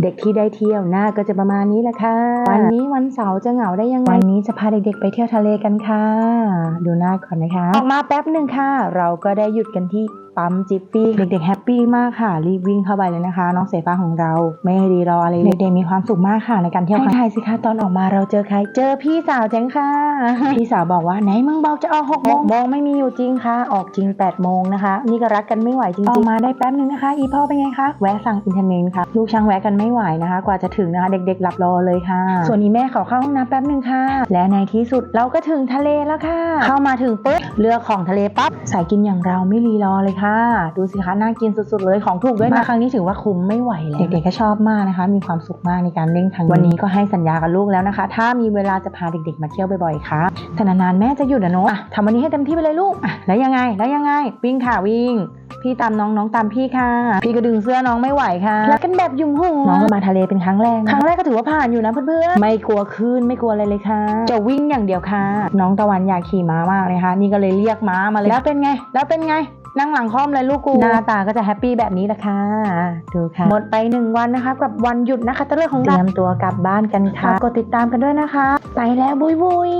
เด็กที่ได้เที่ยวหน้าก็จะประมาณนี้แหละค่ะ วันนี้วันเสาร์จะเหงาได้ยังไง วันนี้จะพาเด็กๆไปเที่ยวทะเลกันค่ะ ดูหน้าก่อนนะคะ ออกมาแป๊บหนึ่งค่ะ เราก็ได้หยุดกันที่ปั๊มจิฟฟี่เด็กๆแฮปปี้มากค่ะ รีบวิ่งเข้าไปเลยนะคะ น้องเสฟ้าของเรา ไม่ให้รีรออะไรเลยเด็กๆมีความสุขมากค่ะในการเที่ยวให้ทายสิคะตอนออกมาเราเจอใคร เจอพี่สาวแจ้งค่ะ พี่สาวบอกว่าไหนมึงบอกจะออกหกโมงโมงไม่มีอยู่จริงค่ะ ออกจริง8ปดโมงนะคะ นี่ก็รักกันไม่ไหวจริงๆออกมาได้แป๊บนึงนะคะ อีพ่อเป็นไงคะแวะสั่งอินเทอร์เน็ตค่ะลูกช่างแวะกันไม่ไหวนะคะ กว่าจะถึงนะคะ เด็กๆหลับรอเลยค่ะ ส่วนนี้แม่ขอเข้าห้องน้ำแป๊บนึงค่ะ และในที่สุดเราก็ถึงทะเลแล้วค่ะ เข้ามาถึงปุ๊บเลือกของทะเลปั๊บสายกินอย่างเราไม่รีรอเลยค่ะดูสิคะน่ากินสุดๆเลยของถูกด้วยนะครั้งนี้ถือว่าคุ้มไม่ไหวแล้วเด็กๆก็ชอบมากนะคะ มีความสุขมากในการเล่นครั้งนี้วันนี้ก็ให้สัญญากับลูกแล้วนะคะ ถ้ามีเวลาจะพาเด็กๆมาเที่ยวบ่อยๆค่ะแต่นานๆแม่จะหยุดนะเนอะอะทำวันนี้ให้เต็มที่ไปเลยลูกอะแล้วยังไงแล้วยังไงวิ่งค่ะวิ่ง พี่ตามน้องน้องตามพี่ค่ะ พี่ก็ดึงเสื้อน้องไม่ไหวค่ะรักกันแบบยุ่มหัวน้องก็มาทะเลเป็นครั้งแรกนะครั้งแรกก็ถือว่าผ่านอยู่นะเพื่อนๆไม่กลัวคลื่นไม่กลัวอะไรเลยค่ะ จะวิ่งอย่างเดียวค่ะ น้องตะวันอยากขี่ม้ามากเลยค่ะ นี่ก็เลยเรียกม้ามาเลยแล้วเป็นไง แล้วเป็นไงนั่งหลังคล่อมเลยลูกกูหน้าตาก็จะแฮปปี้แบบนี้แหละค่ะ ดูค่ะ หมดไปหนึ่งวันนะคะกับวันหยุดนะคะตะเลือกของเราเตรียมตัวกลับบ้านกันค่ะ กดติดตามกันด้วยนะคะ ไปแล้วบุยบุย